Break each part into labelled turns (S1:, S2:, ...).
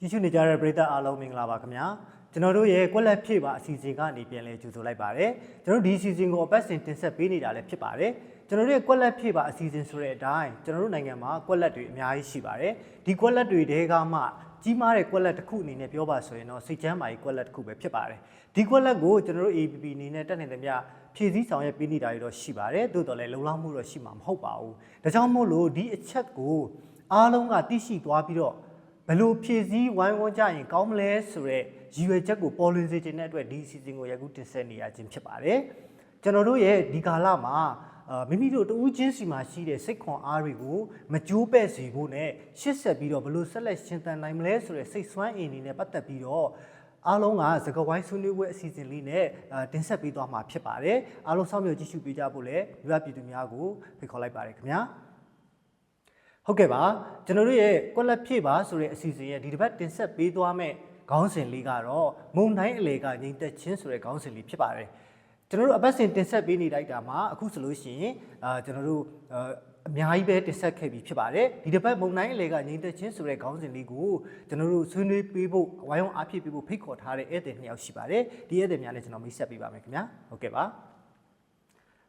S1: ကြည့်ရှုနေကြတဲ့ပရိသတ်အားလုံးမင်္ဂလာပါခင်ဗျာကျွန်တော်တို့ရဲ့ကွက်လက်ဖြည့်ပါအစီအစဉ်ကနေပြန်လဲကြိုဆိုလိုက်ပါတယ်ကျွန်တော်တို့ဒီအစီအစဉ်ကိုအပတ်စဉ်တင်ဆက်ပေးနေတာလည်းဖြစ်ပါတယ်ကျွန်တော်တို့ရဲ့ကွက်လက်ဖြည့်ပါအစီအစဉ်ဆိုတဲ့အတိုင်းကျွန်တော်တို့နိုင်ငံမှာကွက်လက်တွေအများကြီးရှိပါတယ်ဒီကွက်လက်တွေတဲကမှကြီးမားတဲ့ကွက်လက်တစ်ခုအနေနဲ့ပြောပါဆိုရင်တော့စိတ်ချမ်းမာရေးကွက်လက်တစ်ခုပဲဖြစ်ပါတယ်ဒီကွက်လက်ကိုကျွန်တော်တို့ APP အနေနဲ့တက်နေတဲ့မြဖြည့်စည်းဆောင်ရွက်ပေးနေတာတွေတော့ရှိပါတယ်သို့တော်လည်းလုံလောက်မှုတော့ရှိမှာမဟုတ်ပါဘူးဒါကြောင့်မို့လို့ဒီအချက်ကိုအားလုံးကသိရှိသွားပြီးတော့ ဘယ်လိုဖြည့်ဆည်းဝိုင်းဝန်းကြရင်ကောင်းမလဲဆိုတော့ရည်ရွယ်ချက်ကိုပေါ်လွင်စေခြင်းတဲ့အတွက်ဒီအစီအစဉ်ကိုယခုတင်ဆက်နေရခြင်းဖြစ်ပါတယ်ကျွန်တော်တို့ရဲ့ဒီကာလမှာအာမိမိတို့တဦးချင်းစီမှာရှိတဲ့စိတ်ခွန်အားတွေကိုမကြိုးပဲ့စေဖို့နဲ့ရှစ်ဆက်ပြီးတော့ဘယ်လိုဆက်လက်ရှင်သန်နိုင်မလဲဆိုတဲ့စိတ်ဆွမ်းအင်တွေနဲ့ပတ်သက်ပြီးတော့အားလုံးကစကဝိုင်းဆွေးနွေးပွဲအစီအစဉ်လေးနဲ့အာတင်ဆက်ပေးသွားမှာဖြစ်ပါတယ်အားလုံးစောင့်မျှော်ကြည့်ရှုပေးကြဖို့လည်းမြတ်ပြည်သူများကိုဖိတ်ခေါ်လိုက်ပါတယ်ခင်ဗျာ ဟုတ်ကဲ့ပါကျွန်တော်တို့ရဲ့ကွက်လက်ဖြည့်ပါဆိုတဲ့အစီအစဉ်ရဲ့ဒီတစ်ပတ်တင်ဆက်ပေးသွားမယ့်ခေါင်းစဉ်လေးကတော့မုံတိုင်းအလေကငြိမ်သက်ခြင်းဆိုတဲ့ခေါင်းစဉ်လေးဖြစ်ပါတယ်ကျွန်တော်တို့အပတ်စဉ်တင်ဆက်ပေးနေလိုက်တာမှာအခုဆိုလို့ရှိရင်အာကျွန်တော်တို့အာအများကြီးပဲတင်ဆက်ခဲ့ပြီးဖြစ်ပါတယ်ဒီတစ်ပတ်မုံတိုင်းအလေကငြိမ်သက်ခြင်းဆိုတဲ့ခေါင်းစဉ်လေးကိုကျွန်တော်တို့ဆွေးနွေးပေးဖို့ဝိုင်းဝန်းအားဖြည့်ပေးဖို့ဖိတ်ခေါ်ထားတဲ့ဧည့်သည်နှစ်ယောက်ရှိပါတယ်ဒီဧည့်သည်များနဲ့ကျွန်တော်မိတ်ဆက်ပေးပါမယ်ခင်ဗျာဟုတ်ကဲ့ပါ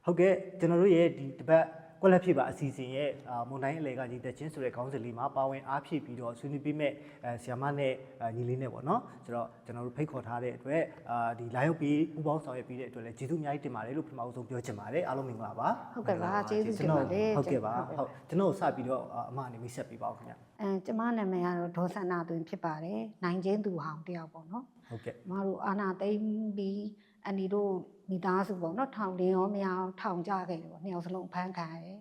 S1: ဟုတ်ကဲ့ကျွန်တော်တို့ရဲ့ဒီတစ်ပတ် ကွက်လက်ဖြစ်ပါအစီအစဉ်ရဲ့အာမွန်တိုင်းအလေကညီသက်ချင်းဆိုတဲ့ခေါင်းစဉ်လေးမှာပါဝင်အားဖြည့်ပြီးတော့ဆွေးနွေးပေးမဲ့အဲဆီယမနဲ့အဲညီလေးနဲ့ပေါ့နော်ဆိုတော့ကျွန်တော်တို့ဖိတ်ခေါ်ထားတဲ့အတွက်အာဒီလာရောက်ပြီးဥပေါင်းဆောင်ရွက်ပြီးတဲ့အတွက်လည်းကျေးဇူးအများကြီးတင်ပါတယ်လို့ပထမဆုံးပြောချင်ပါတယ်အားလုံးမင်္ဂလာပါ
S2: ဟုတ်ကဲ့ပါကျေးဇူးတင်ပါတယ်
S1: ဟုတ်ကဲ့ပါဟုတ်ကျွန်တော်စပြီးတော့အာအမအနေမိတ်ဆက်ပေးပါဦးခင်ဗျ
S2: အဲကျမနာမည်ကတော့ဒေါ်ဆန္နာသွင်ဖြစ်ပါတယ်နိုင်ချင်းသူဟောင်းတယောက်ပေါ့နော်
S1: ဟုတ်ကဲ့
S2: ကျမတို့အာနာသိမ့်ပြီးအန်ဒီတို့ မိသားစုပေါ့နော်ထောင်လင်းရောမရအောင်ထောင်ကြခဲ့တယ်ပေါ့နှစ်ယောက်စလုံးဖမ်းခံရတယ်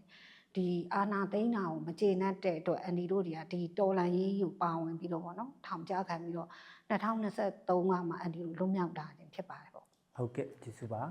S2: ဒီအာနာသိမ့်တာကိုမကျေနပ်တဲ့အတွက်အန်ဒီတို့တွေကဒီတော်လန်ရေးကိုပါဝင်ပြီးတော့ပေါ့နော်ထောင်ကြခံပြီးတော့2023ကမှအန်ဒီတို့လွတ်မြောက်တာခြင်းဖြစ်ပါတယ်ပေါ့
S1: ဟုတ်ကဲ့ကျေးဇူးပါ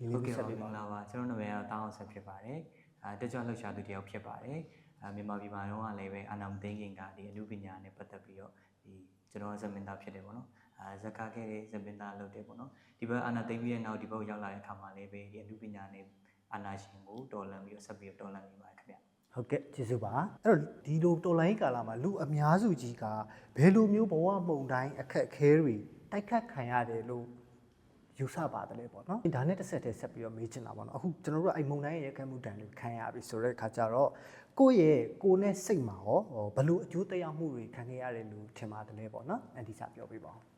S1: ညီ
S3: ဟု
S1: လေး
S3: တ်
S1: မိတ်
S3: ကဲ့
S1: ဆက်ပေးပါ
S3: ပါမင်္ဂလာပါကျွန်တော်နာမည်ကတော့တောင်းအောင်ဆက်ဖြစ်ပါတယ်အဲတက်ကြွလှုပ်ရှားသူတယောက်ဖြစ်ပါတယ်အဲမြန်မာပြည်မှာတော့လည်းပဲအာနာမသိန်းခင်ကဒီအမှုပညာနဲ့ပတ်သက်ပြီးတော့ဒီကျွန်တော်ဇမင်သားဖြစ်တယ်ပေါ့နော် အဲဇက်ကာခဲ့တဲ့ဇမင်သားလုပ်တယ်ပေါ့နော်ဒီဘက်အာနာသိန်းပြီးတဲ့နောက်ဒီဘက်ရောက်လာတဲ့အခါမှာလည်းပဲဒီအမှုပညာနဲ့အာနာရှင်ကိုတော်လန်ပြီးတော့ဆက်ပြီးတော့တော်လန်နေပါတယ်ခင်ဗျ
S1: ဟုတ်ကဲ့ကျေးဇူးပါအဲ့တော့ဒီလိုတော်လိုင်းကာလာမှာလူအများစုကြီးကဘယ်လိုမျိုးဘဝမုံတိုင်းအခက်အခဲတွေတိုက်ခတ်ခံရတယ်လို့ယူဆပါတယ်လေပေါ့နော်ဒါနဲ့တစ်ဆက်တည်းဆက်ပြီးတော့မေးချင်တာပေါ့နော်အခုကျွန်တော်တို့ကအဲ့မုံတိုင်းရဲ့ခံမှုတန်တွေခံရပြီဆိုတဲ့အခါကျတော့ကိုယ့်ရဲ့ကိုယ်နဲ့စိတ်မှာရောဟောဘယ်လိုအကျိုးသက်ရောက်မှုတွေခံခဲ့ရတယ်လို့ထင်ပါတယ်လေပေါ့နော်အန်တီစာပြောပြပါဦး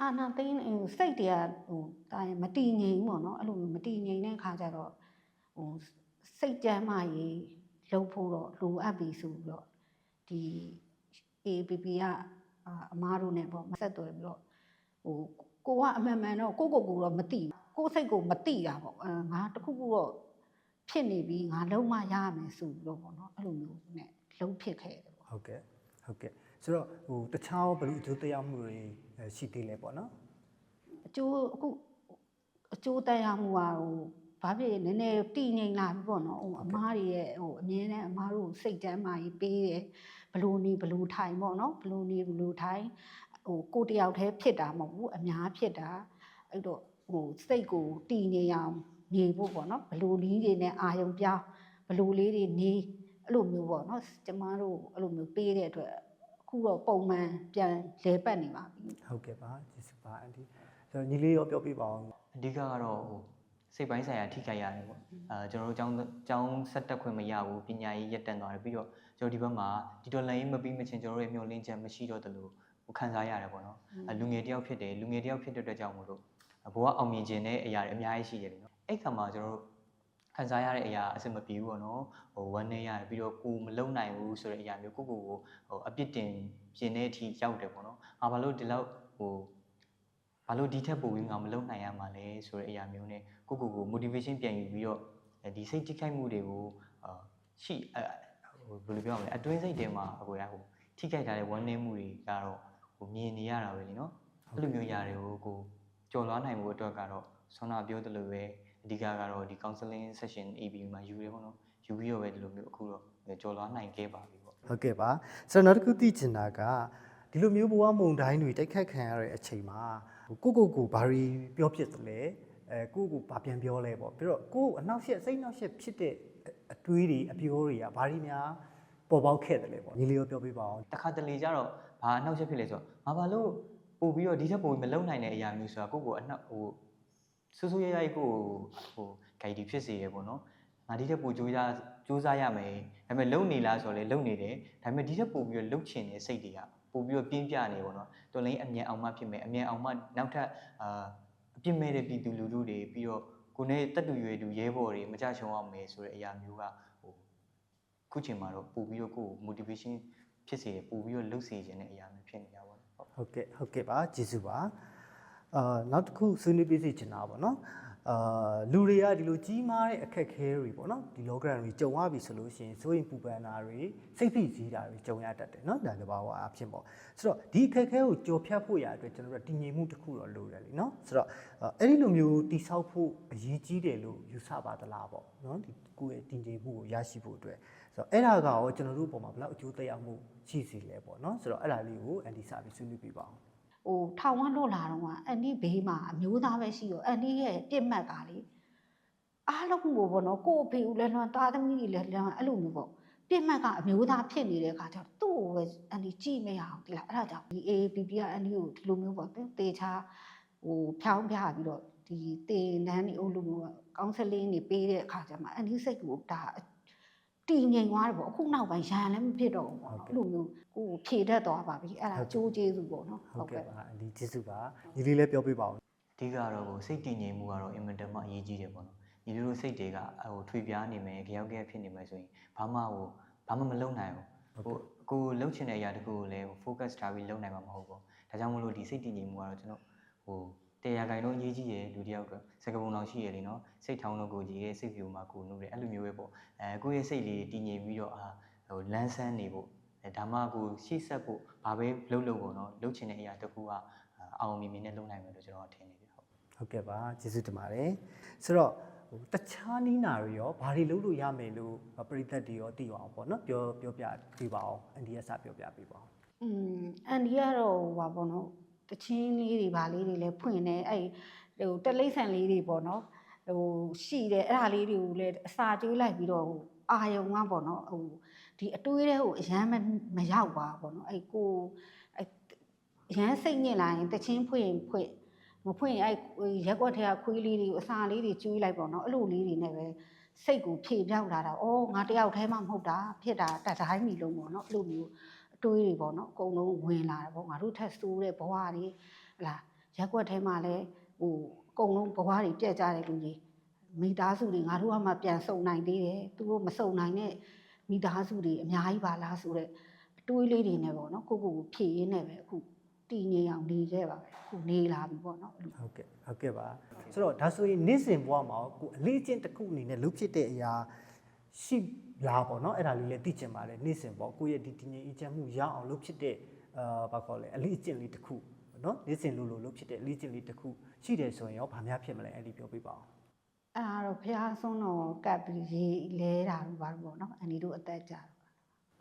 S2: အာနာသိန်းဟိုစိတ်တွေကဟိုတာရင်မတည်ငြိမ်ဘူးပေါ့နော်အဲ့လိုမျိုးမတည်ငြိမ်တဲ့အခါကျတော့ဟိုစိတ်ကြမ်းမှရေးလှုပ်ဖို့တော့လိုအပ်ပြီဆိုပြီးတော့ဒီ APP ကအအမားတို့ ਨੇ ပေါ့မဆက်သွယ်ပြီးတော့ဟိုကိုကအမှန်မှန်တော့ကိုကိုကိုတော့မတိဘူးကိုစိတ်ကိုမတိတာပေါ့အဲငါတခုခုတော့ဖြစ်နေပြီငါလုံးမရရမယ်ဆိုပြီးတော့ပေါ့နော်အဲ့လိုမျိုးနဲ့လုံးဖြစ်ခဲ့တယ်ပေါ့
S1: ဟုတ်ကဲ့ဟုတ်ကဲ့ ဆိုတော့ဟိုတခြားဘယ်လိုအကျိုးသက်ရောက်မှုတွေအဲရှိသေးလဲပေါ့နော်
S2: အကျိုးအခုအကျိုးတက်ရောက်မှုကဟိုဘာဖြစ်လဲနည်းနည်းတည်ငြိမ်လာပြီပေါ့နော်ဟိုအမားတွေရဲ့ဟိုအမြဲတမ်းအမားတို့စိတ်တမ်းမာကြီးပေးတယ်ဘလူနေဘလူထိုင်ပေါ့နော်ဘလူနေဘလူထိုင်ဟိုကိုတယောက်တည်းဖြစ်တာမဟုတ်ဘူးအများဖြစ်တာအဲ့တော့ဟိုစိတ်ကိုတည်နေအောင်နေဖို့ပေါ့နော်ဘလူလီးတွေနဲ့အာယုံပြောင်းဘလူလေးတွေနေအဲ့လိုမျိုးပေါ့နော်ကျမတို့အဲ့လိုမျိုးပေးတဲ့အတွက် အခုတော့ပုံမှန်ပြန်လဲပတ်နေပါပြီ
S1: ဟုတ်ကဲ့ပါကျေးဇူးပါအန်တီဆိုတော့ညီလေးရောပြောပြပါအောင်
S3: အဓိကကတော့ဟိုစိတ်ပိုင်းဆိုင်ရာထိခိုက်ရတယ်ပေါ့အဲကျွန်တော်တို့ကျောင်းကျောင်းဆက်တက်ခွင့်မရဘူးပညာရေးရပ်တန့်သွားတယ်ပြီးတော့ကျွန်တော်ဒီဘက်မှာဒီဒေါ်လာရေးမပြီးမချင်းကျွန်တော်တို့ရဲ့မျှော်လင့်ချက်မရှိတော့တယ်လို့ဟိုခံစားရတယ်ပေါ့နော်အဲလူငယ်တယောက်ဖြစ်တယ်လူငယ်တယောက်ဖြစ်တဲ့အတွက်ကြောင့်မို့လို့ဘဝအောင်မြင်ခြင်းတဲ့အရာတွေအများကြီးရှိတယ်လေနော်အဲ့ခါမှာကျွန်တော်တို့ ခံစားရတဲ့အရာအဆင်မပြေဘူးပေါ့နော်ဟိုဝမ်းနေရတယ်ပြီးတော့ကိုမလုံနိုင်ဘူးဆိုတဲ့အရာမျိုးကိုကိုကိုဟိုအပြစ်တင်ပြင်းတဲ့အထိရောက်တယ်ပေါ့နော်ငါဘာလို့ဒီလောက်ဟိုဘာလို့ဒီထက်ပိုပြီးငါမလုပ်နိုင်ရမှာလဲဆိုတဲ့အရာမျိုးနဲ့ကိုကိုကို motivation ပြန်ယူပြီးတော့အဲဒီစိတ်တိခိုက်မှုတွေကိုအာရှိအဟိုဘယ်လိုပြောရမလဲအတွင်းစိတ်ထဲမှာအကိုရဟိုထိခိုက်ထားတဲ့ဝမ်းနည်းမှုတွေကတော့ဟိုမြင်နေရတာပဲလीနော်အဲ့လိုမျိုးຢာတွေကိုကိုကြော်လွားနိုင်မှုအတွက်ကတော့ဆောနာပြောသလိုပဲ အဓိကကတော့ဒီ counseling session AB မှာယူရဲပေါ့နော်ယူပြီးတော့ပဲဒီလိုမျိုးအခုတော့ကြော်လွားနိုင်ခဲ့ပါပြီပေါ့
S1: ဟုတ်ကဲ့ပါဆိုတော့နောက်တစ်ခုသိချင်တာကဒီလိုမျိုးဘဝမုံတိုင်းတွေတိုက်ခတ်ခံရတဲ့အချိန်မှာကိုကိုကိုဘာတွေပြောဖြစ်သလဲအဲကိုကိုဘာပြန်ပြောလဲပေါ့ပြီးတော့ကိုအနောက်ရှက်စိတ်နောက်ရှက်ဖြစ်တဲ့အတွေးတွေအပြောတွေကဘာတွေများပေါ်ပေါက်ခဲ့တယ်လေပေါ့ညီလေးရောပြောပြပါအောင်
S3: တခါတလေကျတော့ဘာအနှောက်အယှက်ဖြစ်လဲဆိုတော့ငါဘာလို့ပို့ပြီးတော့ဒီချက်ပို့ပြီးမလုံနိုင်တဲ့အရာမျိုးဆိုတာကိုယ့်ကိုအနှောက်ဟို ဆူဆူရဲရဲကိုယ့်ကိုဟိုဂိုက်ဒီဖြစ်စေရပေါ့နော်ငါဒီချက်ပို့ကြိုးစားကြိုးစားရမယ်ဒါပေမဲ့လုံနေလားဆိုတော့လေလုံနေတယ်ဒါပေမဲ့ဒီချက်ပို့ပြီးတော့လုံချင်တဲ့စိတ်တွေကပို့ပြီးတော့ပြင်းပြနေပေါ့နော်တော်လိုင်းအမြန်အောင်မှဖြစ်မယ်အမြန်အောင်မှနောက်ထပ်အာအပြစ်မဲ့တဲ့ပြည်သူလူထုတွေပြီးတော့ကိုယ်နဲ့တက်တူရွယ်တူရဲဘော်တွေမကြချုံအောင်မယ်ဆိုတဲ့အရာမျိုးကဟိုခုချိန်မှာတော့ပို့ပြီးတော့ကိုယ့်ကို motivation ဖြစ်စေတယ်ပို့ပြီးတော့လှုပ်စေခြင်းတဲ့အရာမျိုးဖြစ်နေတာပေါ့နော်ဟုတ်
S1: ဟုတ်ကဲ့ဟုတ်ကဲ့ပါကျေးဇူးပါ အာနောက်တစ်ခုဆွေးနွေးပြစီချင်တာပေါ့နော်အာလူတွေကဒီလိုကြီးမားတဲ့အခက်အခဲတွေပေါ့နော်ဒီ logram တွေကြုံရပြီဆိုလို့ရှိရင်စိုးရင်ပူပန်တာတွေစိတ်ဖိစီးတာတွေကြုံရတတ်တယ်နော်ဒါကဘာဝအဖြစ်ပေါ့ဆိုတော့ဒီအခက်အခဲကိုကြော်ဖြတ်ဖို့ရအတွက်ကျွန်တော်တို့ကတည်ငြိမ်မှုတစ်ခုတော့လိုတယ်လीနော်ဆိုတော့အဲ့ဒီလိုမျိုးတိဆောက်ဖို့အရေးကြီးတယ်လို့ယူဆပါသလားပေါ့နော်ဒီကိုယ့်ရဲ့တည်ငြိမ်မှုကိုရရှိဖို့အတွက်ဆိုတော့အဲ့ဒါကရောကျွန်တော်တို့ပုံမှာဘယ်လောက်အကျိုးသက်ရောက်မှုရှိစီလဲပေါ့နော်ဆိုတော့အဲ့ဒါလေးကိုအန်တီစာပြီးဆွေးနွေးပြပါအောင်
S2: ဟိုထောင်ဝမ်းလွတ်လာတော့ကအန်ဒီဘေးမှာအမျိုးသားပဲရှိရောအန်ဒီရဲ့ပြစ်မှတ်ကလေအားလုံးကိုပေါ့နော်ကို့အဖေဦးလည်းလွန်သားသမီးတွေလည်းလွန်အဲ့လိုမျိုးပေါ့ပြစ်မှတ်ကအမျိုးသားဖြစ်နေတဲ့အခါကျတော့သူ့ကိုပဲအန်ဒီကြည့်မရအောင်ဒီလားအဲ့ဒါကြောင့်ဒီ AAPP ကအန်ဒီကိုဒီလိုမျိုးပေါ့တေချာဟိုဖြောင်းပြပြီးတော့ဒီတင်နန်းနေအုပ်လို့မျိုးကောင်ဆယ်လင်းနေပေးတဲ့အခါကျမှအန်ဒီစိတ်ကိုဒါ တည်ငြိမ်သွားတယ်ပေါ့အခုနောက်ပိုင်းရန်လည်းမဖြစ်တော့ဘူးပေါ့နော်အဲ့လိုမျိုးကိုယ်ဖြေတတ်သွားပါပြီအဲ့ဒါအကျိုးကျေးဇူးပေါ့နော်
S1: ဟုတ်ကဲ့ပါဒီကျေးဇူးပါညီလေးလည်းပြောပြပါဦး
S3: အဓိကတော့ကိုစိတ်တည်ငြိမ်မှုကတော့အင်မတန်မှအရေးကြီးတယ်ပေါ့နော်ညီတို့တို့စိတ်တွေကဟိုထွေပြားနေမယ်ကြောက်ကြက်ဖြစ်နေမယ်ဆိုရင်ဘာမှဟိုဘာမှမလုပ်နိုင်ဘူးဟိုကိုလှုပ်ချင်တဲ့အရာတခုကိုလည်း focus ထားပြီးလုပ်နိုင်မှာမဟုတ်ဘူးဒါကြောင့်မလို့ဒီစိတ်တည်ငြိမ်မှုကတော့ကျွန်တော်ဟို တရားဂိုင်တော့အရေးကြီးရယ်လူတစ်ယောက်အတွက်စကပုံတော်ရှိရယ်လေနော်စိတ်ထောင်းတော့ကိုကြီးရယ်စိတ်ဖြူမှာကိုနှုတ်တယ်အဲ့လိုမျိုးပဲပေါ့အဲကိုယ့်ရဲ့စိတ်လေးတည်ငြိမ်ပြီးတော့အာဟိုလန်းဆန်းနေဖို့အဲဒါမှကိုရှေ့ဆက်ဖို့ဘာပဲလုပ်လို့ပေါ့နော်လုပ်ချင်တဲ့အရာတစ်ခုကအာအောင်မြင်မြင်နဲ့လုပ်နိုင်မယ်လို့ကျွန်တော်ထင်နေပြီဟုတ်
S1: ဟုတ်ကဲ့ပါကျေးဇူးတင်ပါတယ်ဆိုတော့ဟိုတခြားနီးနာတွေရောဘာတွေလုပ်လို့ရမယ်လို့ပရိသတ်တွေရောသိအောင်ပေါ့နော်ပြောပြောပြပြပါအောင်အန်ဒီအစပြောပြပြပါအောင်
S2: อืมအန်ဒီကတော့ဟိုပါပေါ့နော် တချင်းလေးတွေဗာလေးတွေလည်းဖွင့်နေအဲ့ဟိုတလိမ့်ဆန်လေးတွေပေါ့နော်ဟိုရှိတယ်အဲ့ဒါလေးတွေကိုလည်းအစာကျွေးလိုက်ပြီးတော့ဟိုအာယုံကပေါ့နော်ဟိုဒီအတွေးတဲ့ဟိုအရန်မမရောက်ပါပေါ့နော်အဲ့ကိုအဲ့အရန်စိတ်ညစ်လာရင်တချင်းဖွင့်ဖွင့်မဖွင့်ရင်အဲ့ရက်ွက်ထဲကခွေးလေးတွေကိုအစာလေးတွေကျွေးလိုက်ပေါ့နော်အဲ့လိုလေးတွေနဲ့ပဲစိတ်ကိုဖြေပြောက်လာတာအော်ငါတယောက်တည်းမှမဟုတ်တာဖြစ်တာတတိုင်းမီလုံးပေါ့နော်အဲ့လိုမျိုး အတွေးတွေပေါ့နော်အကုန်လုံးဝင်လာတယ်ပေါ့ငါတို့ထက်ဆိုးတဲ့ဘဝတွေဟလာရက်ွက်ထဲမှာလည်းဟိုအကုန်လုံးဘဝတွေပြက်ကြတဲ့လူတွေမိသားစုတွေငါတို့ကမှပြန်စုံနိုင်သေးတယ်သူတို့မစုံနိုင်တဲ့မိသားစုတွေအများကြီးပါလားဆိုတော့အတွေးလေးတွေနဲ့ပေါ့နော်ကိုကိုကိုဖြည့်ရင်းနဲ့ပဲအခုတည်ငြိမ်အောင်နေခဲ့ပါပဲအခုနေလာပြီပေါ့နော်အဲ့လို
S1: ဟုတ်ကဲ့ဟုတ်ကဲ့ပါဆိုတော့ဒါဆိုရင်နေ့စဉ်ဘဝမှာရောကိုအလေးအကျင့်တစ်ခုအနေနဲ့လုပ်ဖြစ်တဲ့အရာရှိ လားပေါ့နော်အဲ့ဒါလေးလည်းသိချင်ပါတယ်နေ့စဉ်ပေါ့ကိုယ့်ရဲ့ဒီတည်ငြိမ်အေးချမ်းမှုရအောင်လုပ်ဖြစ်တဲ့အာဘာခေါ်လဲအလေးအကျင့်လေးတစ်ခုပေါ့နော်နေ့စဉ်လို့လို့လုပ်ဖြစ်တဲ့အလေးအကျင့်လေးတစ်ခုရှိတယ်ဆိုရင်ရောဘာများဖြစ်မလဲအဲ့ဒီပြောပြပါအောင်
S2: အဲ့ဒါတော့ဖះဆုံးတော့ကပ်ပြီးရေလဲတာလို့ပါတော့ပေါ့နော်အန်ဒီတို့အသက်ကြတော့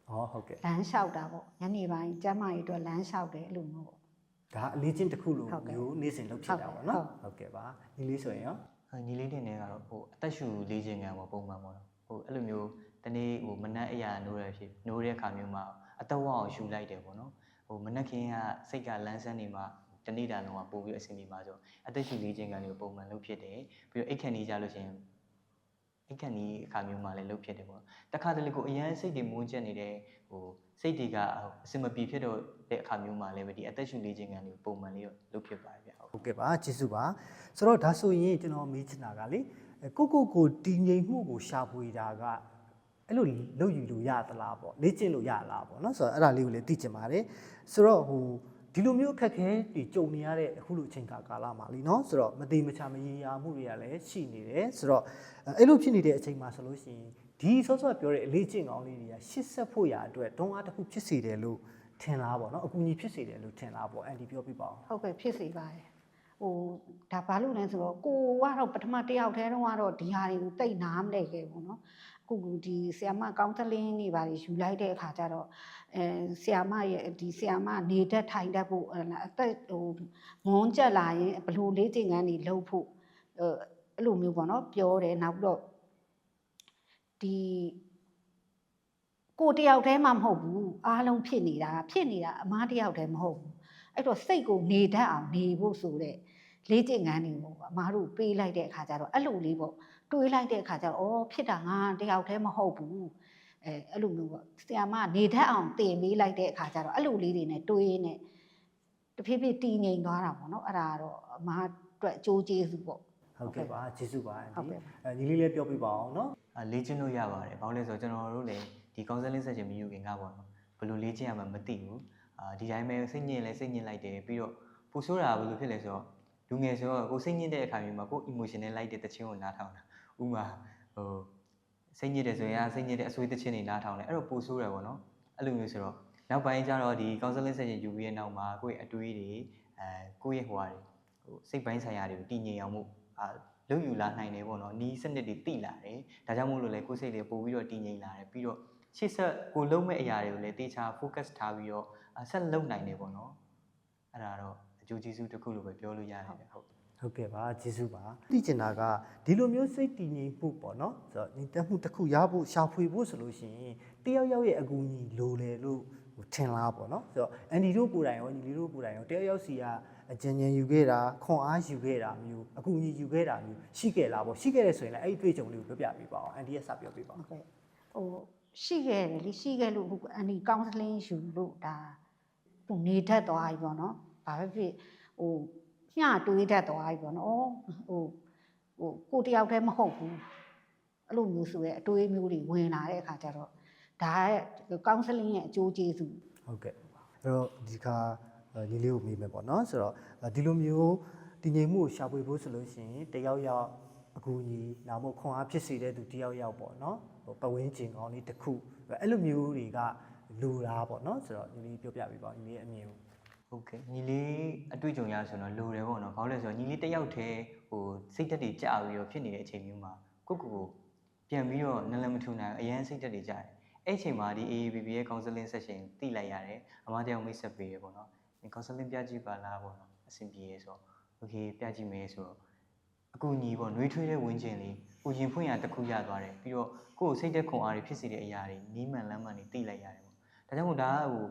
S1: ဟောဟုတ်ကဲ့
S2: လမ်းလျှောက်တာပေါ့ညနေပိုင်းကျမ်းမာရေးအတွက်လမ်းလျှောက်တယ်အဲ့လိုမျိုးပေါ့
S1: ဒါအလေးချင်းတစ်ခုလို
S2: ဟုတ်ကဲ့
S1: မျိုးနေ့စဉ်လုပ်ဖြစ်တာပေါ့နော်
S2: ဟုတ်
S1: ဟုတ်ကဲ့ပါညီလေးဆိုရင်ရော
S3: အဲညီလေးတင်နေကတော့ဟိုအသက်ရှူလေးခြင်းကံပေါ့ပုံမှန်ပေါ့နော်ဟိုအဲ့လိုမျိုး တနေ့ဟိုမနက်အရာနိုးရဖြစ်နိုးတဲ့အခါမျိုးမှာအသက်ဝအောင်ရှူလိုက်တယ်ပေါ့နော်ဟိုမနက်ခင်းကစိတ်ကလန်းဆန်းနေမှာတနေ့တာလုံးကပို့ပြီးအဆင်ပြေမှာဆိုအသက်ရှူလေးခြင်းကံတွေကိုပုံမှန်လုပ်ဖြစ်တယ်ပြီးတော့အိတ်ခန့်နေကြလို့ရှိရင်အိတ်ခန့်နေအခါမျိုးမှာလည်းလုပ်ဖြစ်တယ်ပေါ့တခါတလေကိုအရန်စိတ်တွေမွန်းချက်နေတဲ့ဟိုစိတ်တွေကအစင်မပြေဖြစ်တော့တဲ့အခါမျိုးမှာလည်းပဲဒီအသက်ရှူလေးခြင်းကံတွေကိုပုံမှန်လေးတော့လုပ်ဖြစ်ပါတယ်ဗျဟုတ်
S1: ဟုတ်ကဲ့ပါကျေးဇူးပါဆိုတော့ဒါဆိုရင်ကျွန်တော်မေးချင်တာကလေအဲကိုကိုကိုတည်ငြိမ်မှုကိုရှာဖွေတာက အဲ့လိုလုပ်ယူလို့ရသလားပေါ့လေ့ကျင့်လို့ရလားပေါ့နော်ဆိုတော့အဲ့ဒါလေးကိုလည်းသိချင်ပါတယ်ဆိုတော့ဟိုဒီလိုမျိုးအခက်အခဲတွေကြုံနေရတဲ့အခုလိုအချိန်ကာကာလမှာလीเนาะဆိုတော့မတိမချမရေရာမှုတွေကလည်းရှိနေတယ်ဆိုတော့အဲ့လိုဖြစ်နေတဲ့အချိန်မှာဆိုလို့ရှိရင်ဒီဆော့ဆော့ပြောတဲ့အလေးကျင့်ကောင်းလေးတွေကရှစ်ဆက်ဖို့ရာအတွက်တွန်းအားတစ်ခုဖြစ်စေတယ်လို့ထင်လားပေါ့နော်အကူအညီဖြစ်စေတယ်လို့ထင်လားပေါ့အန်ဒီပြောပြပါအောင်
S2: ဟုတ်ကဲ့ဖြစ်စေပါတယ်ဟိုဒါဘာလို့လဲဆိုတော့ကိုကတော့ပထမတစ်ယောက်တည်းတော့ကတော့ဒီဟာတွေကိုတိတ်နားမလဲခဲ့ဘူးเนาะအ ခုဒီဆီယာမကောင်းသလင်းနေပါလေယူလိုက်တဲ့အခါကျတော့အဲဆီယာမရဲ့ဒီဆီယာမနေတတ်ထိုင်တတ်ဖို့အသက်ဟိုငုံကြက်လာရင်ဘလို့လေးကျင်ကန်းတွေလှုပ်ဖို့အဲ့လိုမျိုးပေါ့နော်ပြောတယ်နောက်တော့ဒီကိုတယောက်တည်းမှမဟုတ်ဘူးအားလုံးဖြစ်နေတာဖြစ်နေတာအမားတယောက်တည်းမဟုတ်ဘူးအဲ့တော့စိတ်ကိုနေတတ်အောင်နေဖို့ဆိုတဲ့လေ့ကျင့်ခန်းတွေကိုအမားတို့ပေးလိုက်တဲ့အခါကျတော့အဲ့လိုလေးပေါ့ တွေးလိုက်တဲ့အခါကျတော့အော်ဖြစ်တာငါတယောက်တည်းမဟုတ်ဘူးအဲအဲ့လိုမျိုးပေါ့ဆရာမကနေတတ်အောင်တင်ပေးလိုက်တဲ့အခါကျတော့အဲ့လိုလေးတွေနဲ့တွေးနေတဖြည်းဖြည်းတည်ငြိမ်သွားတာပေါ့နော်အဲ့ဒါကတော့အမားအတွက်အကျိုးကျေးဇူးပေါ့
S1: ဟုတ်ကဲ့ပါကျေးဇူးပါအန်
S2: ဟုတ်
S1: တီ
S2: ကဲ့
S1: အဲညီလေးလေးပြောပြပါအောင်နော်
S3: အာလေ့ကျင့်လို့ရပါတယ်။ဘာလို့လဲဆိုတော့ကျွန်တော်တို့လည်းဒီ counseling session မယူခင်ကပေါ့နော်ဘယ်လိုလေ့ကျင့်ရမှန်းမသိဘူး။အာဒီတိုင်းပဲစိတ်ညစ်လဲစိတ်ညစ်လိုက်တယ်ပြီးတော့ပူဆိုးတာကဘယ်လိုဖြစ်လဲဆိုတော့လူငယ်ဆိုတော့ကိုယ်စိတ်ညစ်တဲ့အခါမျိုးမှာကိုယ် emotion နဲ့လိုက်တဲ့တခြင်းကိုနားထောင်တာ။ ဥပမာဟိုစိတ်ညစ်တယ်ဆိုရင်အစိတ်ညစ်တဲ့အဆွေးတခြင်းတွေနားထောင်တယ်အဲ့တော့ပူဆိုးတယ်ပေါ့နော်။အဲ့လိုမျိုးဆိုတော့နောက်ပိုင်းကျတော့ဒီ counseling session ယူပြီးတဲ့နောက်မှာကိုယ့်ရဲ့အတွေးတွေအဲကိုယ့်ရဲ့ဟိုဟာတွေဟိုစိတ်ပိုင်းဆိုင်ရာတွေကိုတည်ငြိမ်အောင်မှုအာလုံယူလာနိုင်တယ်ပေါ့နော်နီးစနစ်တွေတိလာတယ်ဒါကြောင့်မို့လို့လေကိုယ်စိတ်တွေပို့ပြီးတော့တည်ငြိမ်လာတယ်ပြီးတော့ရှေ့ဆက်ကိုလုံးမဲ့အရာတွေကိုလည်းတေချာ focus ထားပြီးတော့အဆက်လုံနိုင်တယ်ပေါ့နော်အဲ့ဒါတော့အကျိုးကျေးဇူးတစ်ခုလို့ပဲပြောလို့ရတယ်ဗျဟုတ်
S1: ဟုတ်ကဲ့ပါကျေးဇူးပါသိချင်တာကဒီလိုမျိုးစိတ်တည်ငြိမ်မှုပေါ့နော်ဆိုတော့ညီတက်မှုတစ်ခုရဖို့ရှာဖွေဖို့ဆိုလို့ရှိရင်တယောက်ယောက်ရဲ့အကူအညီလိုလေလို့ဟိုထင်လားပေါ့နော်ဆိုတော့အန်ဒီတို့ကိုယ်တိုင်ရောညီလေးတို့ကိုယ်တိုင်ရောတယောက်ယောက်စီကအကျဉ်းချင်းယူခဲ့တာခွန်အားယူခဲ့တာမျိုးအကူအညီယူခဲ့တာမျိုးရှိခဲ့လားပေါ့ရှိခဲ့တဲ့ဆိုရင်လည်းအဲ့ဒီတွေ့ကြုံလေးကိုပြောပြပေးပါအောင်အန်ဒီရဲ့စပြောပြပါ
S2: ဟုတ်ကဲ့ဟိုရှိခဲ့တယ်လေရှိခဲ့လို့အခုအန်ဒီကောင်ဆလင်းယူလို့ဒါဟိုနေတတ်သွားပြီပေါ့နော်ဘာပဲဖြစ်ဟို ညတွေးတတ်သွားပြီပေါ့နော်ဟိုဟိုကိုတယောက်တည်းမဟုတ်ဘူးအဲ့လိုမျိုးဆိုရဲအတွေးမျိုးတွေဝင်လာတဲ့အခါကျတော့ဒါကောင်ဆလင်းရဲ့အကျိုးကျေးဇူး
S1: ဟုတ်ကဲ့အဲ့တော့ဒီကညီလေးကိုမေးမယ်ပေါ့နော်ဆိုတော့ဒီလိုမျိုးတည်ငြိမ်မှုကိုရှာဖွေဖို့ဆိုလို့ရှိရင်တယောက်ယောက်အကူအညီနာမို့ခွန်အားဖြစ်စေတဲ့သူတယောက်ယောက်ပေါ့နော်ဟိုပဝင်းကျင်ကောင်းလေးတစ်ခုအဲ့လိုမျိုးတွေကလူလားပေါ့နော်ဆိုတော့ညီလေးပြောပြပေးပါဦးညီလေးအမြင်ကို
S3: ဟုတ်ကဲ့ညီလေးအတွေ့အကြုံရဆိုတော့လိုတယ်ပေါ့နော်ဘာလို့လဲဆိုတော့ညီလေးတစ်ယောက်တည်းဟိုစိတ်သက်တွေကြာပြီးတော့ဖြစ်နေတဲ့အချိန်မျိုးမှာကိုယ့်ကိုယ်ကိုပြန်ပြီးတော့နလန်မထူနိုင်ဘူးအရန်စိတ်သက်တွေကြာတယ်အဲ့အချိန်မှာဒီ AABB ရဲ့ counseling session တိလိုက်ရတယ်အမတယောက်မိတ်ဆက်ပေးရပေါ့နော်ဒီ counseling ပြကြည့်ပါလားပေါ့နော်အဆင်ပြေရဆိုတော့ okay ပြကြည့်မယ်ဆိုတော့အကူညီပေါ့နှွေးထွေးတဲ့ဝင်းကျင်လေးကိုရင်ဖွင့်ရတစ်ခုရသွားတယ်ပြီးတော့ကိုယ့်ကိုစိတ်သက်ခွန်အားတွေဖြစ်စေတဲ့အရာတွေနီးမှန်လမ်းမှန်တွေတိလိုက်ရတယ်ပေါ့ဒါကြောင့်မို့ဒါကဟို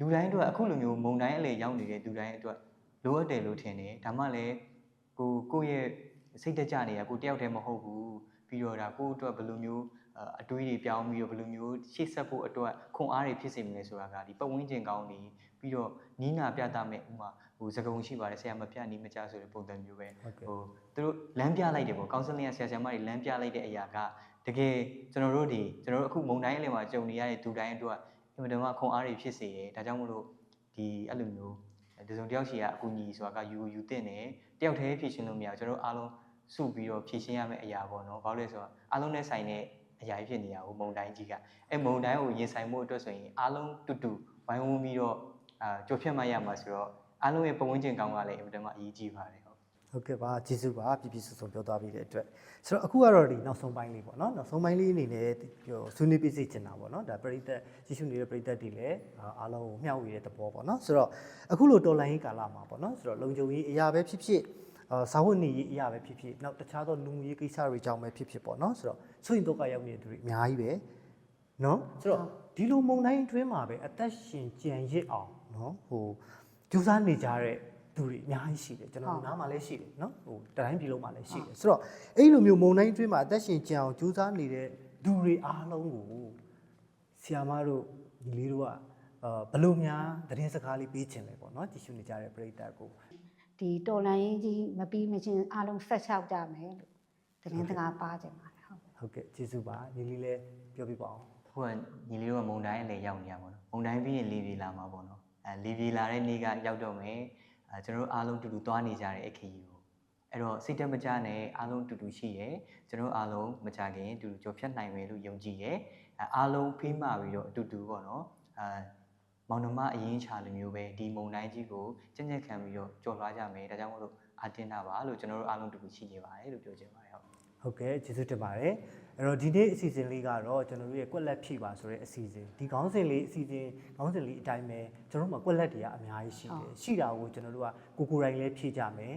S3: လူတိုင်းအတွက်အခုလိုမျိုးမုံတိုင်းအလေရောက်နေတဲ့လူတိုင်းအတွက်လိုအပ်တယ်လို့ထင်တယ်ဒါမှလည်းကိုကိုယ့်ရဲ့စိတ်တကြနေတာကိုတယောက်တည်းမဟုတ်ဘူးပြီးတော့ဒါကိုယ့်အတွက်ဘယ်လိုမျိုးအအတွေးတွေပြောင်းပြီးတော့ဘယ်လိုမျိုးရှေ့ဆက်ဖို့အတွက်ခွန်အားတွေဖြစ်စေမလဲဆိုတာကဒီပတ်ဝန်းကျင်ကောင်းနေပြီးတော့နီးနာပြတာမဲ့ဥမာဟိုစကုံရှိပါတယ်ဆရာမပြနီးမကြဆိုတဲ့ပုံစံမျိုးပဲ
S1: ဟုတ်ကဲ့
S3: ဟိုသူတို့လမ်းပြလိုက်တယ်ပေါ့ကောင်ဆယ်လင်ကဆရာဆရာမတွေလမ်းပြလိုက်တဲ့အရာကတကယ်ကျွန်တော်တို့ဒီကျွန်တော်တို့အခုမုံတိုင်းအလယ်မှာကြုံနေရတဲ့သူတိုင်းအတွက်အ င်မတန်မှခွန်အားတွေဖြစ်စေတယ်ဒါကြောင့်မလို့ဒီအဲ့လိုမျိုးဒီစုံတယောက်ရှိရအကူညီဆိုတာကယူယူတင်တယ်တယောက်တည်းဖြည့်ရှင်းလို့မရဘူးကျွန်တော်တို့အားလုံးစုပြီးတော့ဖြည့်ရှင်းရမယ့်အရာပေါ့နော်ဘာလို့လဲဆိုတော့အားလုံးနဲ့ဆိုင်တဲ့အရာကြီးဖြစ်နေတာဟိုမုံတိုင်းကြီးကအဲ့မုံတိုင်းကိုရင်ဆိုင်မှုအတွက်ဆိုရင်အားလုံးတူတူဝိုင်းဝန်းပြီးတော့အာကြိုဖြတ်မှတ်ရမှာဆိုတော့အားလုံးရဲ့ပတ်ဝန်းကျင်ကောင်းကလည်းအင်မတန်မှအရေးကြီးပါတယ် ဟုတ်
S1: ဟုတ်ကဲ့ပါကျေးဇူးပါပြည့်ပြည့်စုံစုံပြောသွားပြီးတဲ့အတွက်ဆိုတော့အခုကတော့ဒီနောက်ဆုံးပိုင်းလေးပေါ့နော်နောက်ဆုံးပိုင်းလေးအနေနဲ့ပြောဆွေးနွေးပြည့်စုံချင်တာပေါ့နော်ဒါပရိသတ်ကြီးစုနေတဲ့ပရိသတ်တွေလည်းအားလုံးကိုမျှဝေတဲ့သဘောပေါ့နော်ဆိုတော့အခုလိုတော်လိုင်းရေးကာလမှာပေါ့နော်ဆိုတော့လုံခြုံရေးအရာပဲဖြစ်ဖြစ်အာစာဝတ်နေရေးအရာပဲဖြစ်ဖြစ်နောက်တခြားသောလူမှုရေးကိစ္စတွေကြောင့်ပဲဖြစ်ဖြစ်ပေါ့နော်ဆိုတော့ဆွေရင်တော့ကရောက်နေတဲ့သူတွေအများကြီးပဲနော်ဆိုတော့ဒီလိုမုံတိုင်းအတွင်းမှာပဲအသက်ရှင်ကြံရစ်အောင်နော်ဟိုကြိုးစားနေကြတဲ့ သူတွေအများကြီးရှိတယ်ကျွန်တော်တို့နားမှာလည်းရှိတယ်နော်ဟိုတတိုင်းပြည်လုံးမှာလည်းရှိတယ်ဆိုတော့အဲ့လိုမျိုးမုံတိုင်းအတွင်းမှာအသက်ရှင်ကြံအောင်ကြိုးစားနေတဲ့သူတွေအားလုံးကိုဆီယာမတို့ညီလေးတို့ကအာဘယ်လို့များသတင်းစကားလေးပေးချင်လဲပေါ့နော်ကြည့်ရှုနေကြတဲ့ပရိသတ်ကို
S2: ဒီတော်လန်ရေးကြီးမပြီးမချင်းအားလုံးဆက်ချောက်ကြမယ်လို့သတင်းစကားပါကြပါတယ်ဟုတ်
S1: ဟုတ်ကဲ့ကျေးဇူးပါညီလေးလည်းပြောပြပါအောင်
S3: ခုကညီလေးတို့ကမုံတိုင်းအလေရောက်နေရပါတော့မုံတိုင်းပြီးရင်လီပြေလာမှာပေါ့နော်အဲလီပြေလာတဲ့နေ့ကရောက်တော့မယ် အဲကျွန်တော်တို့အားလုံးတူတူသွားနေကြတဲ့အခရီးကိုအဲ့တော့စိတ်တက်မကြနဲ့အားလုံးတူတူရှိရယ်ကျွန်တော်တို့အားလုံးမကြခင်တူတူကြော်ဖြတ်နိုင်မယ်လို့ယုံကြည်ရယ်အဲအားလုံးဖိမှပြီးတော့အတူတူပေါ့နော်အဲမောင်နှမအရင်ချလိုမျိုးပဲဒီမုံတိုင်းကြီးကိုကြက်ကြက်ခံပြီးတော့ကြော်လွှားကြမယ်ဒါကြောင့်မလို့အတင်းတာပါလို့ကျွန်တော်တို့အားလုံးတူတူရှိနေပါတယ်လို့ပြောချင်ပါတယ်ဟုတ်
S1: ဟုတ်ကဲ့ကျေးဇူးတင်ပါတယ်အဲ့တော့ဒီနေ့အစီအစဉ်လေးကတော့ကျွန်တော်တို့ရဲ့ကွက်လက်ဖြည့်ပါဆိုတဲ့အစီအစဉ်ဒီခေါင်းစဉ်လေးအစီအစဉ်ခေါင်းစဉ်လေးအတိုင်းပဲကျွန်တော်တို့မှာကွက်လက်တွေကအများကြီးရှိတယ်ရှိတာကိုကျွန်တော်တို့ကကိုကိုယ်တိုင်လည်းဖြည့်ကြမယ်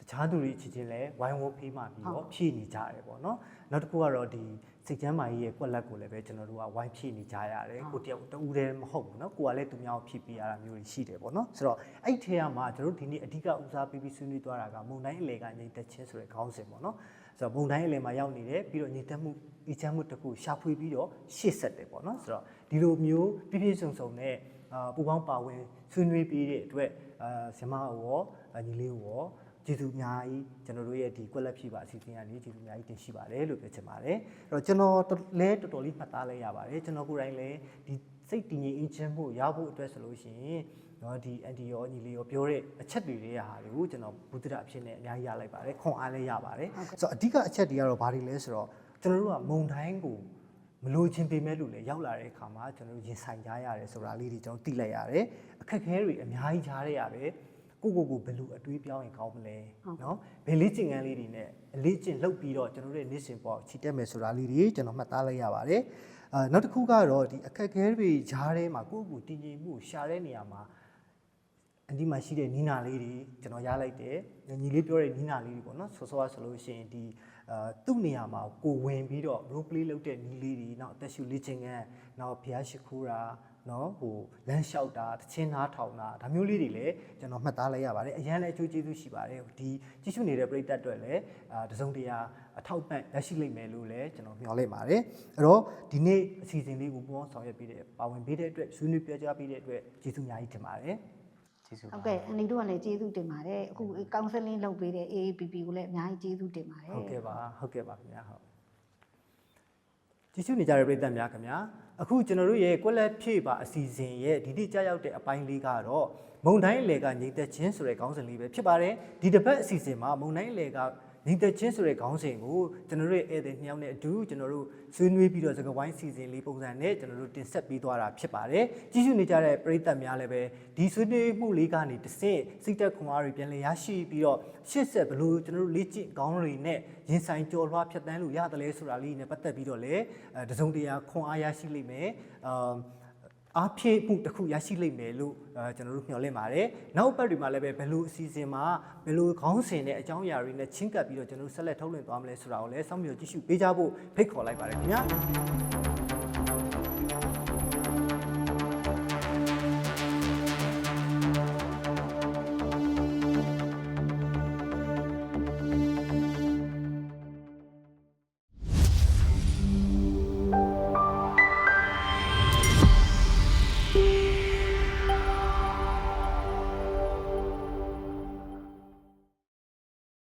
S1: တခြားသူတွေအချင်းချင်းလည်းဝိုင်းဝန်းဖေးမှပြီးတော့ဖြည့်နေကြရတယ်ပေါ့နော် နောက်တစ်ခုကတော့ဒီစိတ်ချမ်းမာကြီးရဲ့ကွက်လက်ကိုလည်းပဲကျွန်တော်တို့ကဝိုင်းဖြည့်နေကြရတယ်ကိုတယောက်တူတည်းမဟုတ်ဘူးเนาะကိုကလည်းသူများကိုဖြည့်ပေးရတာမျိုးတွေရှိတယ်ပေါ့နော်ဆိုတော့အဲ့ထဲကမှကျွန်တော်တို့ဒီနေ့အဓိကဦးစားပေးပြီးဆွေးနွေးသွားတာကမုံတိုင်းအလေကငြိမ်သက်ခြင်းဆိုတဲ့ခေါင်းစဉ်ပေါ့နော်ဆိုတော့မုံတိုင်းအလေမှာရောက်နေတယ်ပြီးတော့ငြိမ်သက်မှုအေးချမ်းမှုတစ်ခုရှာဖွေပြီးတော့ရှေ့ဆက်တယ်ပေါ့နော်ဆိုတော့ဒီလိုမျိုးပြည့်ပြည့်စုံစုံနဲ့အာပူပေါင်းပါဝင်ဆွေးနွေးပြီးတဲ့အတွက်အာဇမရောညီလေးရော ကျေးဇူးအများကြီးကျွန်တော်တို့ရဲ့ဒီကွက်လက်ဖြည့်ပါအစီအစဉ်ကနေကျေးဇူးအများကြီးတင်ရှိပါတယ်လို့ပြောချင်ပါတယ်အဲ့တော့ကျွန်တော်လဲတော်တော်လေးမှတ်သားလိုက်ရပါတယ်ကျွန်တော်ကိုယ်တိုင်လည်းဒီစိတ်တည်ငြိမ်အေးချမ်းမှုရဖို့အတွက်ဆိုလို့ရှိရင်နော်ဒီအန်တီရောညီလေးရောပြောတဲ့အချက်တွေတွေကဟာတွေကိုကျွန်တော်ဘုဒ္ဓအဖြစ်နဲ့အများကြီးရလိုက်ပါတယ်ခွန်အားလည်းရပါတယ်ဆိုတော့အဓိကအချက်တွေကတော့ဘာတွေလဲဆိုတော့ကျွန်တော်တို့ကမုံတိုင်းကိုမလို့ချင်းပေမဲ့လို့လည်းရောက်လာတဲ့အခါမှာကျွန်တော်တို့ရင်ဆိုင်ကြရတယ်ဆိုတာလေးတွေကျွန်တော်သိလိုက်ရတယ်အခက်အခဲတွေအများကြီးကြားရရပဲ ကိုကိုကိုဘယ်လိုအတွေးပြောင်းရင်ကောင်းမလဲနော်ဘယ်လေးကျင်ကန်းလေးတွေနဲ့အလေးကျင်လှုပ်ပြီးတော့ကျွန်တော်တို့ရဲ့နေ့စဉ်ပေါ့ချီတက်မယ်ဆိုတာလေးတွေကျွန်တော်မှတ်သားလိုက်ရပါတယ်အဲနောက်တစ်ခုကတော့ဒီအခက်အခဲတွေဈားထဲမှာကိုကိုကိုတည်ငြိမ်မှုရှာတဲ့နေရာမှာအန်ဒီမှာရှိတဲ့နီနာလေးတွေကျွန်တော်ရလိုက်တယ်ညီလေးပြောတဲ့နီနာလေးတွေပေါ့နော်ဆောဆောဆိုလို့ရှိရင်ဒီအာသူ့နေရာမှာကိုဝင်ပြီးတော့ role play လုပ်တဲ့နီလေးတွေနောက်အသက်ရှူလေ့ကျင့်ခန်းနောက်ဘုရားရှိခိုးတာ နော်ဟိုလမ်းလျှောက်တာတချင်းနားထောင်တာဒါမျိုးလေးတွေလည်းကျွန်တော်မှတ်သားလိုက်ရပါတယ်အရန်လည်းအကျိုးကျေးဇူးရှိပါတယ်ဒီကြည့်ရှုနေတဲ့ပရိသတ်တွေလည်းအာတစုံတရာအထောက်ပံ့ရရှိလိမ့်မယ်လို့လည်းကျွန်တော်မျှော်လင့်ပါတယ်အဲ့တော့ဒီနေ့အစီအစဉ်လေးကိုပူးပေါင်းဆောင်ရွက်ပေးတဲ့ပါဝင်ပေးတဲ့အတွက်ဆွေးနွေးပြောကြားပေးတဲ့အတွက်ကျေးဇူးအများကြီးတင်ပါတယ်
S3: ကျေးဇူးပါ
S2: ဟုတ်ကဲ့အန်ဒီတို့ကလည်းကျေးဇူးတင်ပါတယ်အခုကောင်ဆယ်လင်းလုပ်ပေးတဲ့ AAPP ကိုလည်းအများကြီးကျေးဇူးတင်ပါတယ်
S1: ဟုတ်ကဲ့ပါဟုတ်ကဲ့ပါခင်ဗျာဟုတ်ကြည့်ရှုနေကြတဲ့ပရိသတ်များခင်ဗျာ အခုကျွန်တော်တို့ရဲ့ကွက်လက်ဖြည့်ပါအစီအစဉ်ရဲ့ဒီနေ့ကြာရောက်တဲ့အပိုင်းလေးကတော့မုံတိုင်းအလေကညီသက်ချင်းဆိုတဲ့ခေါင်းစဉ်လေးပဲဖြစ်ပါတယ်ဒီတစ်ပတ်အစီအစဉ်မှာမုံတိုင်းအလေက ညီသက်ချင်းဆိုတဲ့ခေါင်းစဉ်ကိုကျွန်တော်တို့ရဲ့ဧည့်သည်နှစ်ယောက်နဲ့အတူကျွန်တော်တို့ဆွေးနွေးပြီးတော့စကားဝိုင်းစီစဉ်လေးပုံစံနဲ့ကျွန်တော်တို့တင်ဆက်ပေးသွားတာဖြစ်ပါတယ်ကြည့်ရှုနေကြတဲ့ပရိသတ်များလည်းပဲဒီဆွေးနွေးမှုလေးကနေတစ်ဆင့်စိတ်သက်ခွန်အားတွေပြန်လည်ရရှိပြီးတော့ရှေ့ဆက်ဘလို့ကျွန်တော်တို့လေ့ကျင့်ကောင်းတွေနဲ့ရင်ဆိုင်ကြော်လွှားဖြတ်တန်းလို့ရတယ်လဲဆိုတာလေးနဲ့ပတ်သက်ပြီးတော့လည်းအဲတစုံတရာခွန်အားရရှိလိမ့်မယ်အာ အားဖြည့်မှုတစ်ခုရရှိလိမ့်မယ်လို့အဲကျွန်တော်တို့မျှော်လင့်ပါတယ်။နောက်ပတ်တွေမှာလည်းပဲဘယ်လိုအစီအစဉ်မှာဘယ်လိုခေါင်းစဉ်နဲ့အကြောင်းအရာတွေနဲ့ချင်းကပ်ပြီးတော့ကျွန်တော်တို့ဆက်လက်ထုတ်လွှင့်သွားမလဲဆိုတာကိုလည်းစောင့်မျှော်ကြည့်ရှုပေးကြဖို့ဖိတ်ခေါ်လိုက်ပါတယ်ခင်ဗျာ။